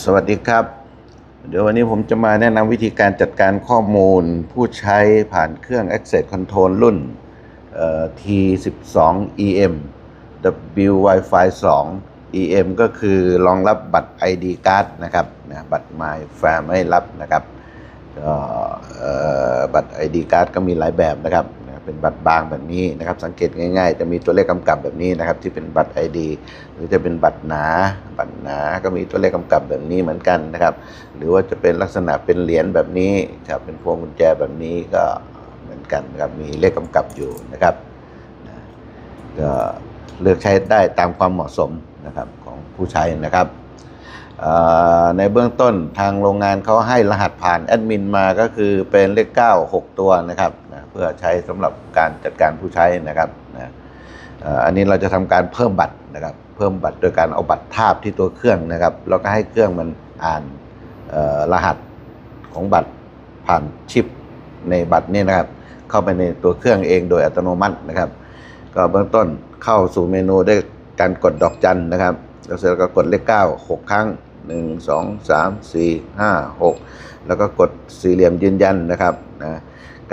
สวัสดีครับ เดี๋ยววันนี้ผมจะมาแนะนำวิธีการจัดการข้อมูล ผู้ใช้ผ่านเครื่อง Access Control รุ่น T12 EM W Wi-Fi 2 EM ก็คือรองรับบัตร ID card นะครับนะบัตร My Fair ไม่รับนะครับก็บัตร ID card ก็มีหลายแบบนะครับ เป็นบัตรบางแบบนี้นะครับ สังเกตง่ายๆ จะมีตัวเลขกำกับแบบนี้นะครับ ที่เป็นบัตร ID หรือจะเป็นบัตรหนา บัตรหนาก็มีตัวเลขกำกับแบบนี้เหมือนกันนะครับ หรือว่าจะเป็นลักษณะเป็นเหรียญแบบนี้ครับเป็นพวงกุญแจแบบนี้ก็เหมือนกันนะครับมีเลขกำกับอยู่นะครับนะก็เลือกใช้ได้ตามความเหมาะสมนะครับของผู้ใช้นะครับ ในเบื้องต้นทางโรงงานเขาให้รหัสผ่านแอดมินมาก็คือเป็นเลข 9 6 ตัวนะครับนะเพื่อใช้สำหรับการจัดการผู้ใช้นะครับนะอันนี้เราจะทำการเพิ่มบัตรนะครับ เพิ่มบัตรโดยการเอาบัตรทาบที่ตัวเครื่องนะครับแล้วก็ให้เครื่องมันอ่านรหัสของบัตรผ่านชิปในบัตรนี่นะครับ เข้าไปในตัวเครื่องเองโดยอัตโนมัตินะครับ ก็เบื้องต้นเข้าสู่เมนูด้วยการกดดอกจันนะครับแล้วเสร็จแล้วก็กดเลข 9 6 ครั้ง 1 2 3 4 5 6 แล้วก็กดสี่เหลี่ยมยืนยันนะครับนะ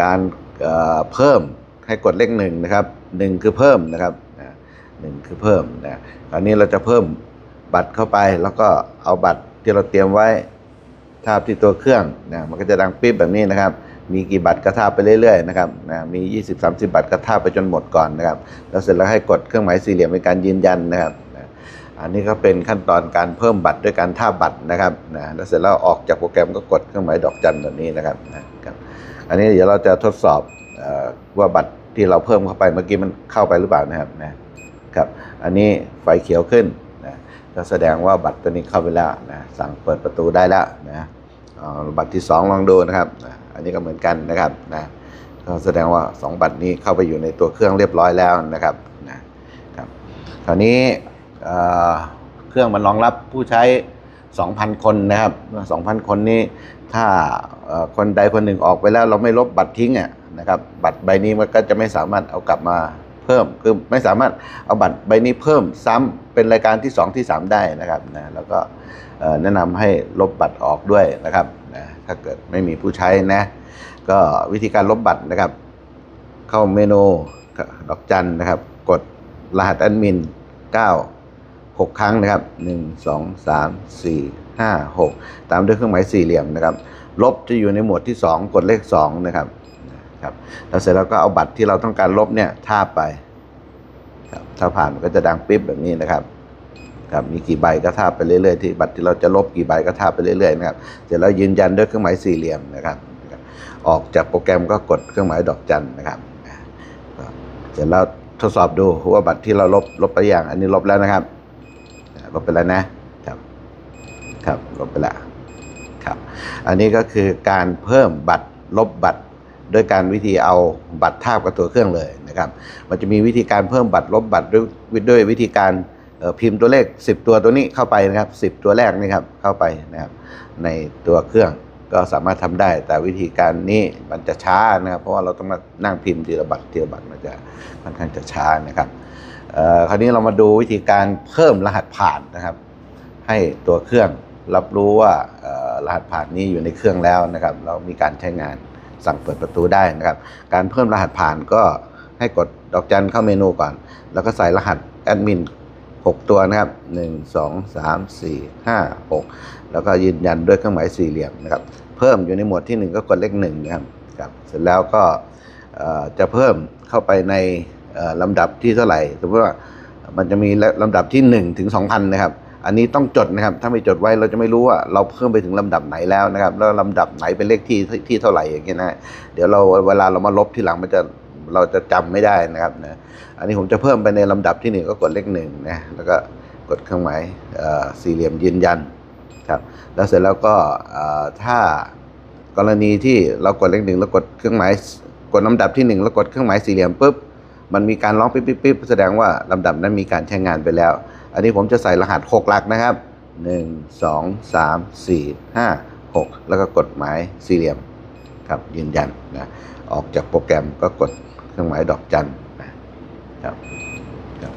การเพิ่มให้กดเลขหนึ่งนะครับหนึ่งคือเพิ่มนะครับหนึ่งคือเพิ่มนะคราวนี้เราจะเพิ่มบัตรเข้าไปแล้วก็เอาบัตรที่เราเตรียมไว้ทาบที่ตัวเครื่องนะมันก็จะดังปิ๊บแบบนี้นะครับ มีกี่บัตรก็ทาบไปเรื่อยๆนะครับนะมี 20 30 บัตรก็ทาบไปจนหมดก่อนนะครับ แล้วเสร็จแล้วให้กดเครื่องหมายสี่เหลี่ยมเป็นการยืนยันนะครับ อันนี้ก็เป็นขั้นตอนการเพิ่มบัตรด้วยการท่าบัตรนะครับนะแล้วเสร็จแล้วออกจากโปรแกรมก็กดเครื่องหมายดอกจันแบบนี้นะครับนะครับ อันนี้เดี๋ยวเราจะทดสอบว่าบัตรที่เราเพิ่มเข้าไปเมื่อกี้มันเข้าไปหรือเปล่านะครับนะครับ อันนี้ไฟเขียวขึ้นนะก็แสดงว่าบัตรตัวนี้เข้าไปแล้วนะสั่งเปิดประตูได้แล้วนะบัตรที่สองลองดูนะครับ อันนี้ก็เหมือนกันนะครับนะก็แสดงว่าสองบัตรนี้เข้าไปอยู่ในตัวเครื่องเรียบร้อยแล้วนะครับนะครับ คราวนี้ เเครื่องมันรองรับผู้ใช้ 2,000 คนนะครับ 2,000 คนนี้ถ้าคนใดคนหนึ่งออกไปแล้วเราไม่ลบบัตรทิ้งอะนะครับ บัตรใบนี้มันก็จะไม่สามารถเอากลับมาเพิ่ม คือไม่สามารถเอาบัตรใบนี้เพิ่มซ้ำเป็นรายการที่ 2 ที่ 3 ได้นะครับนะแล้วก็แนะนำให้ลบบัตรออกด้วยนะครับนะถ้าเกิดไม่มีผู้ใช้นะ ก็วิธีการลบบัตรนะครับ เข้าเมนูดอกจันนะครับ กดรหัสแอดมิน 9 หกครั้งนะครับหนึ่งสองสามสี่ห้าหกตามด้วยเครื่องหมายสี่เหลี่ยมนะครับ ลบจะอยู่ในหมวดที่สองกดเลขสองนะครับครับแล้วเสร็จแล้วก็เอาบัตรที่เราต้องการลบเนี่ยทาบไปครับถ้าผ่านมันก็จะดังปิ๊บแบบนี้นะครับครับมีกี่ใบก็ทาบไปเรื่อยๆที่บัตรที่เราจะลบกี่ใบก็ทาบไปเรื่อยๆนะครับเสร็จแล้วยืนยันด้วยเครื่องหมายสี่เหลี่ยมนะครับ ออกจากโปรแกรมก็กดเครื่องหมายดอกจันนะครับเสร็จแล้วทดสอบดูว่าบัตรที่เราลบลบไปอย่าง อันนี้ลบแล้วนะครับ ลบไปแล้วนะครับครับลบไปแล้วครับ อันนี้ก็คือการเพิ่มบัตรลบบัตรโดยการวิธีเอาบัตรทาบกับตัวเครื่องเลยนะครับ มันจะมีวิธีการเพิ่มบัตรลบบัตรด้วยด้วยวิธีการพิมพ์ตัวเลข 10 ตัวตัวนี้เข้าไปนะครับ 10 ตัวแรกนี่ครับเข้าไปนะครับในตัวเครื่องก็สามารถทำได้ แต่วิธีการนี้มันจะช้านะครับ เพราะว่าเราต้องมานั่งพิมพ์ทีละบัตรทีละบัตรมันจะค่อนข้างจะช้านะครับ คราวนี้เรามาดูวิธีการเพิ่มรหัสผ่านนะครับ ให้ตัวเครื่องรับรู้ว่ารหัสผ่านนี้อยู่ในเครื่องแล้วนะครับ เรามีการใช้งานสั่งเปิดประตูได้นะครับ การเพิ่มรหัสผ่านก็ให้กดดอกจันเข้าเมนูก่อน แล้วก็ใส่รหัสแอดมิน6 ตัวนะครับ 1 2 3 4 5 6 แล้วก็ยืนยันด้วยเครื่องหมายสี่เหลี่ยมนะครับ เพิ่มอยู่ในหมวดที่ 1 ก็กดเลข1นะครับครับเสร็จแล้วก็จะเพิ่มเข้าไปใน ลำดับที่เท่าไหร่สมมติว่ามันจะมีลำดับที่ 1 ถึง 2,000 นะครับ อันนี้ต้องจดนะครับ ถ้าไม่จดไว้เราจะไม่รู้ว่าเราเพิ่มไปถึงลำดับไหนแล้วนะครับ แล้วลำดับไหนเป็นเลขที่ที่เท่าไหร่อย่างเงี้ยนะเดี๋ยวเราเวลาเรามาลบทีหลังมันจะเราจะจำไม่ได้นะครับนะอันนี้ผมจะเพิ่มไปในลำดับที่หนึ่งก็กดเลขหนึ่งนะแล้วก็กดเครื่องหมายสี่เหลี่ยมยืนยันครับแล้วเสร็จแล้วก็ถ้ากรณีที่เรากดเลขหนึ่งแล้วกดเครื่องหมายกดลำดับที่หนึ่งแล้วกดเครื่องหมายสี่เหลี่ยมปุ๊บ มันมีการร้องปิ๊บปิ๊บปิ๊บแสดงว่าลำดับนั้นมีการใช้งานไปแล้ว อันนี้ผมจะใส่รหัสหกหลักนะครับหนึ่งสองสามสี่ห้าหกแล้วก็กดหมายสี่เหลี่ยมครับยืนยันนะออกจากโปรแกรมก็กดเครื่องหมายดอกจันนะครับครับ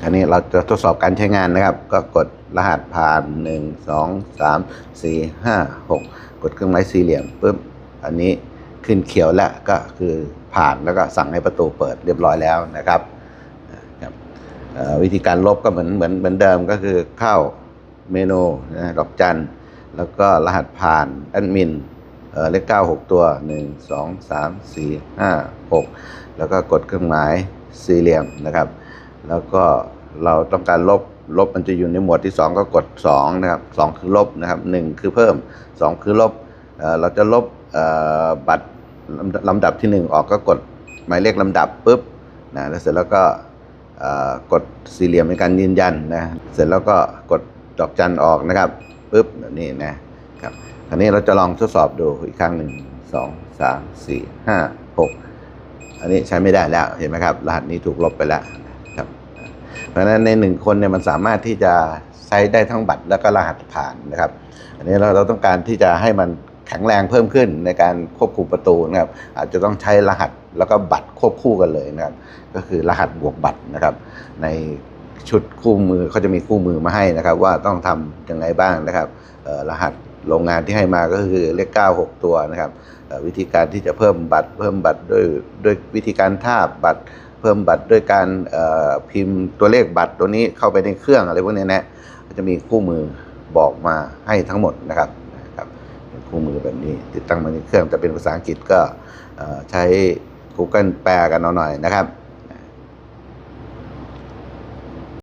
คราวนี้เราจะทดสอบการใช้งานนะครับ ก็กดรหัสผ่าน 1 2 3 4 5 6 กดเครื่องหมายสี่เหลี่ยมปุ๊บอันนี้ ขึ้นเขียวแล้วก็คือผ่านแล้วก็สั่งให้ประตูเปิดเรียบร้อยแล้วนะครับวิธีการลบก็เหมือนเหมือนเหมือนเดิมก็คือเข้าเมนูนะดอกจัน แล้วก็รหัสผ่านแอดมินเอ่อเลข9 6ตัว1 2 3 4 5 6แล้วก็กดเครื่องหมายสี่เหลี่ยมนะครับ แล้วก็เราต้องการลบลบมันจะอยู่ในหมวดที่ 2 ก็กด2นะครับ2คือลบนะครับ1คือเพิ่ม 2 คือลบเอเราจะลบบัตร ลำดับที่ 1 ออกก็กดหมายเลขลำดับปุ๊บนะแล้วเสร็จแล้วก็กดสี่เหลี่ยมในการยืนยันนะเสร็จแล้วก็กดดอกจันออกนะครับปุ๊บแบบนี่นะครับคราวนี้เราจะลองทดสอบดูอีกครั้งหนึ่งสองสามสี่ห้าหกอันนี้ใช้ไม่ได้แล้วเห็นไหมครับ รหัสนี้ถูกลบไปแล้วครับเพราะฉะนั้นในหนึ่งคนเนี่ยมันสามารถที่จะใช้ได้ทั้งบัตรแล้วก็รหัสผ่านนะครับ อันนี้เราเราต้องการที่จะให้มัน แข็งแรงเพิ่มขึ้นในการควบคุมประตูนะครับอาจจะต้องใช้รหัสแล้วก็บัตรควบคู่กันเลยนะครับ ก็คือรหัสบวกบัตรนะครับ ในชุดคู่มือเขาจะมีคู่มือมาให้นะครับ ว่าต้องทำยังไงบ้างนะครับรหัสโรงงานที่ให้มาก็คือเลข 9 6 ตัวนะครับวิธีการที่จะเพิ่มบัตร เพิ่มบัตรด้วยด้วยวิธีการท่าบัตร เพิ่มบัตรด้วยการพิมพ์ตัวเลขบัตรตัวนี้เข้าไปในเครื่องอะไรพวกนี้นะจะมีคู่มือบอกมาให้ทั้งหมดนะครับ คู่มือแบบนี้ ติดตั้งมาในเครื่องแต่เป็นภาษาอังกฤษก็ใช้ Google แปลกันเอาหน่อยนะครับ